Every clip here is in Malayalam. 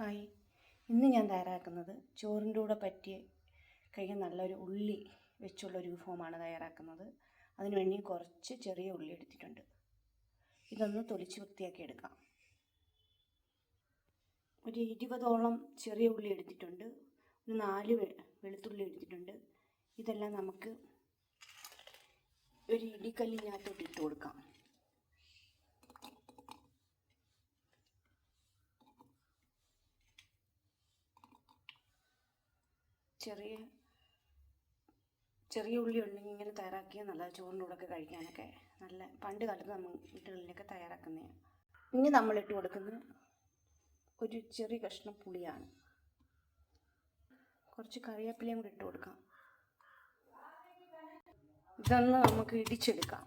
ഹായ് ഇന്ന് ഞാൻ തയ്യാറാക്കുന്നത് ചോറിന്റെ കൂടെ പറ്റിയ കഴിക്കാൻ നല്ലൊരു ഉള്ളി വെച്ചുള്ള ഒരു വിഭവമാണ് തയ്യാറാക്കുന്നത്. അതിന് വേണ്ടി കുറച്ച് ചെറിയ ഉള്ളി എടുത്തിട്ടുണ്ട്. ഇതൊന്ന് തൊലിച്ച് വൃത്തിയാക്കി എടുക്കാം. ഒരു ഇരുപതോളം ചെറിയ ഉള്ളി എടുത്തിട്ടുണ്ട്. ഒരു നാല് വെളുത്തുള്ളി എടുത്തിട്ടുണ്ട്. ഇതെല്ലാം നമുക്ക് ഒരു ഇടിക്കല്ലിനകത്തോട്ട് ഇട്ട് കൊടുക്കാം. ചെറിയ ചെറിയ ഉള്ളി ഉണ്ടെങ്കിൽ ഇങ്ങനെ തയ്യാറാക്കിയാൽ നല്ല ചോറിന്റെ കഴിക്കാനൊക്കെ നല്ല പണ്ട് കാലത്ത് നമ്മൾ വീട്ടുകളിലൊക്കെ തയ്യാറാക്കുന്നതാണ് ഇനി നമ്മൾ ഇട്ട് കൊടുക്കുന്ന ഒരു ചെറിയ കഷ്ണം പുളിയാണ്. കുറച്ച് കറിവേപ്പിലയും കൂടി ഇട്ട് കൊടുക്കാം. ഇതൊന്ന് നമുക്ക് ഇടിച്ചെടുക്കാം.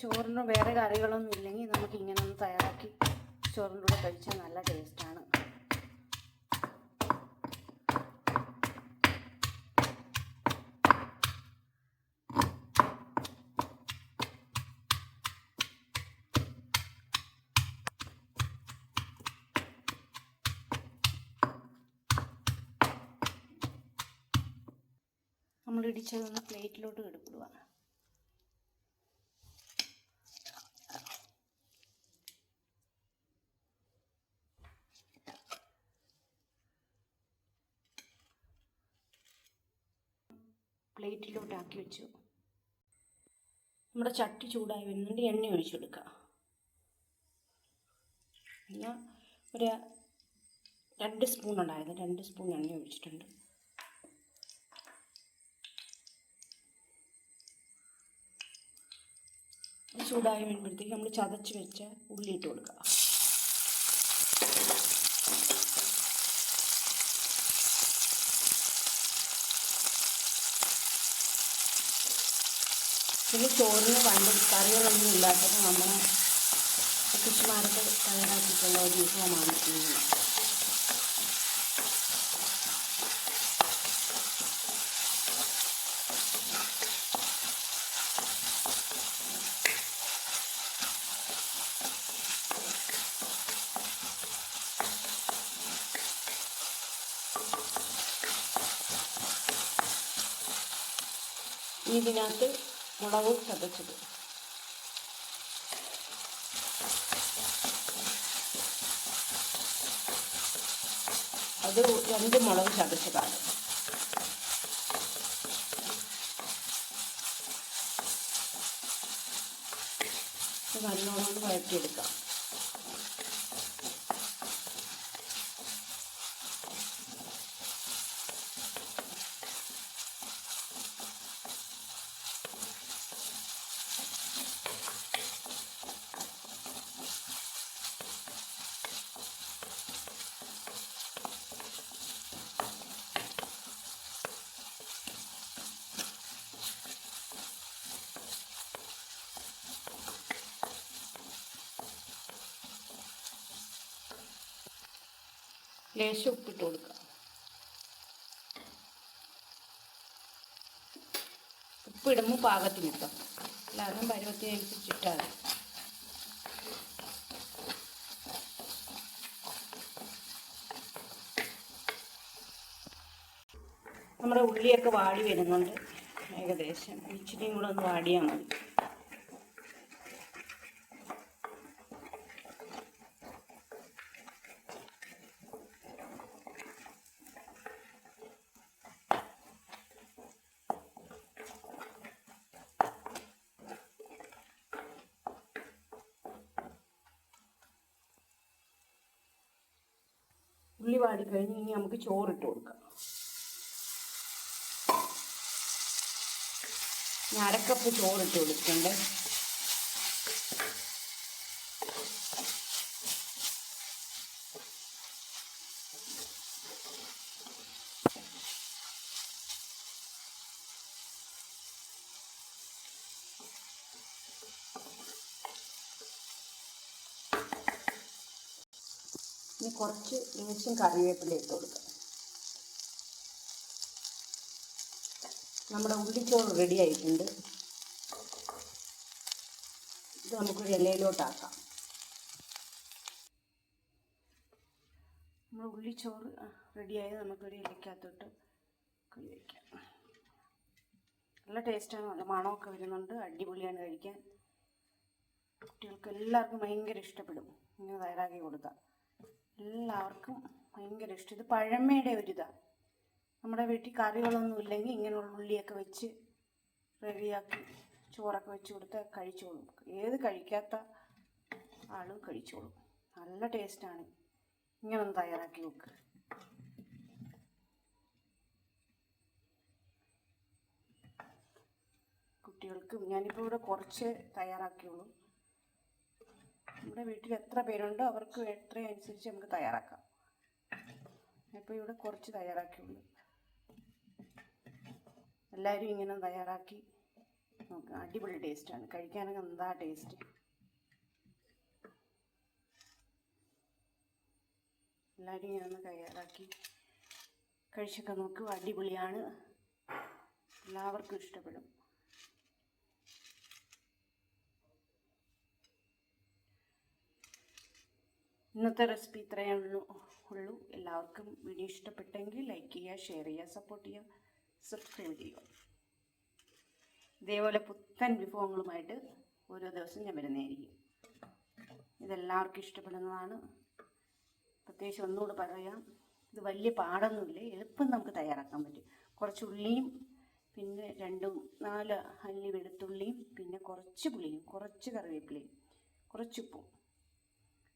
ചോറിന് വേറെ കറികളൊന്നും ഇല്ലെങ്കിൽ നമുക്ക് ഇങ്ങനെ ഒന്ന് തയ്യാറാക്കി ചോറിന്റെ കൂടെ കഴിച്ചാൽ നല്ല ടേസ്റ്റാണ്. നമ്മൾ ഇടിച്ചതൊന്ന് പ്ലേറ്റിലോട്ട് എടുക്കുക. പ്ലേറ്റിലോട്ടാക്കി വെച്ചു. നമ്മുടെ ചട്ടി ചൂടായി വരുന്നുണ്ട്. എണ്ണ ഒഴിച്ചെടുക്കുക പിന്നെ ഒരു രണ്ട് സ്പൂൺ ഉണ്ടായിരുന്നു. രണ്ട് സ്പൂൺ എണ്ണ ഒഴിച്ചിട്ടുണ്ട്. ചൂടായി വരുമ്പോഴത്തേക്ക് നമ്മൾ ചതച്ച് വെച്ച ഉള്ളി ഇട്ട് കൊടുക്കുക പിന്നെ ചോറിന് പണ്ട് കറികളൊന്നും ഇല്ലാത്തത് നമ്മുടെ കൃഷിമാർക്ക് തയ്യാറാക്കിയിട്ടുള്ള ഒരു വിഭവമാണ് ഇതിനകത്ത് മുളക് ചതച്ചത്. അത് രണ്ട് മുളക് ചതച്ചതാണ്. നല്ലോണം വഴറ്റിയെടുക്കാം. ലേശം ഉപ്പിട്ട് കൊടുക്കുക ഉപ്പിടുമ്പോൾ പാകത്തിന് ഇട്ടോ അല്ലാതെ പരുവത്തിനനുസരിച്ചിട്ടാൽ മതി നമ്മുടെ ഉള്ളിയൊക്കെ വാടി വരുന്നുണ്ട്. ഏകദേശം ഇച്ചിരിയും കൂടെ ഒന്ന് വാടിയാൽ മതി. ഉള്ളി കഴിഞ്ഞ് ഇനി നമുക്ക് ചോറിട്ട് കൊടുക്കാം. ഞാൻ അരക്കപ്പ് ചോറിട്ട് കൊടുക്കണ്ടേ. ഇനി കുറച്ച് ഇഞ്ചും കറിവേപ്പില ഇട്ട് കൊടുക്കാം. നമ്മുടെ ഉള്ളിച്ചോറ് റെഡി ആയിട്ടുണ്ട്. ഇത് നമുക്കൊരു ഇലയിലോട്ടാക്കാം നമ്മൾ ഉള്ളിച്ചോറ് റെഡിയായത് നമുക്കൊരു ഇലക്കകത്തോട്ട് വയ്ക്കാം നല്ല ടേസ്റ്റാണ് നല്ല മണമൊക്കെ വരുന്നുണ്ട്. അടിപൊളിയാണ് കഴിക്കാൻ. കുട്ടികൾക്ക് എല്ലാവർക്കും ഭയങ്കര ഇഷ്ടപ്പെടും. ഇങ്ങനെ തയ്യാറാക്കി കൊടുത്താൽ. എല്ലാവർക്കും ഭയങ്കര ഇഷ്ടം. ഇത് പഴമയുടെ ഒരിതാണ് നമ്മുടെ വീട്ടിൽ കറികളൊന്നും ഇല്ലെങ്കിൽ ഇങ്ങനെയുള്ള ഉള്ളിയൊക്കെ വെച്ച് റെഡിയാക്കി ചോറൊക്കെ വെച്ച് കൊടുത്ത് കഴിച്ചോളും. ഏത് കഴിക്കാത്ത ആളും കഴിച്ചോളും. നല്ല ടേസ്റ്റാണ്. ഇങ്ങനെ ഒന്ന് തയ്യാറാക്കി നോക്ക്. കുട്ടികൾക്കും ഞാനിപ്പോൾ ഇവിടെ കുറച്ച് തയ്യാറാക്കിയുള്ളൂ. നമ്മുടെ വീട്ടിൽ എത്ര പേരുണ്ടോ അവർക്ക് എത്ര അനുസരിച്ച് നമുക്ക് തയ്യാറാക്കാം. ഇപ്പോൾ ഇവിടെ കുറച്ച് തയ്യാറാക്കിയുള്ളൂ. എല്ലാവരും ഇങ്ങനെ തയ്യാറാക്കി നോക്കാം അടിപൊളി ടേസ്റ്റാണ് കഴിക്കാനൊക്കെ എന്താ ടേസ്റ്റ് എല്ലാവരും ഇങ്ങനെ ഒന്ന് തയ്യാറാക്കി കഴിച്ചൊക്കെ നോക്കൂ അടിപൊളിയാണ്. എല്ലാവർക്കും ഇഷ്ടപ്പെടും. ഇന്നത്തെ റെസിപ്പി ഇത്രയേ ഉള്ളൂ. ഉള്ളൂ. എല്ലാവർക്കും വീഡിയോ ഇഷ്ടപ്പെട്ടെങ്കിൽ ലൈക്ക് ചെയ്യുക ഷെയർ ചെയ്യുക സപ്പോർട്ട് ചെയ്യുക സബ്സ്ക്രൈബ് ചെയ്യുക. ഇതേപോലെ പുത്തൻ വിഭവങ്ങളുമായിട്ട് ഓരോ ദിവസം ഞാൻ വരുന്നതായിരിക്കും. ഇതെല്ലാവർക്കും ഇഷ്ടപ്പെടുന്നതാണ്. പ്രത്യേകിച്ച് ഒന്നുകൂടെ പറയാം. ഇത് വലിയ പാടൊന്നുമില്ല. എളുപ്പം നമുക്ക് തയ്യാറാക്കാൻ പറ്റും. കുറച്ച് ഉള്ളിയും പിന്നെ രണ്ടും നാല് അല്ലി വെളുത്തുള്ളിയും പിന്നെ കുറച്ച് പുളിയും കുറച്ച് കറിവേപ്പിലയും കുറച്ച് ഉപ്പും.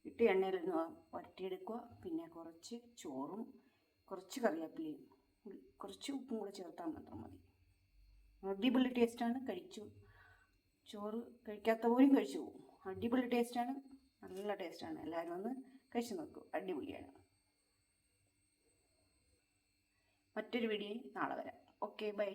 ഇട്ട് എണ്ണയിൽ ഒന്ന് വരട്ടിയെടുക്കുക. പിന്നെ കുറച്ച് ചോറും കുറച്ച് കറിവേപ്പിലയും കുറച്ച് ഉപ്പും കൂടെ ചേർത്താൽ മാത്രം മതി. അടിപൊളി ടേസ്റ്റാണ് കഴിച്ചു. ചോറ് കഴിക്കാത്ത പോലും കഴിച്ചു പോകും. അടിപൊളി ടേസ്റ്റാണ് നല്ല ടേസ്റ്റാണ് എല്ലാവരും ഒന്ന് കഴിച്ചു നോക്കൂ. അടിപൊളിയാണ്. മറ്റൊരു വീഡിയോയിൽ നാളെ വരാം. Okay bye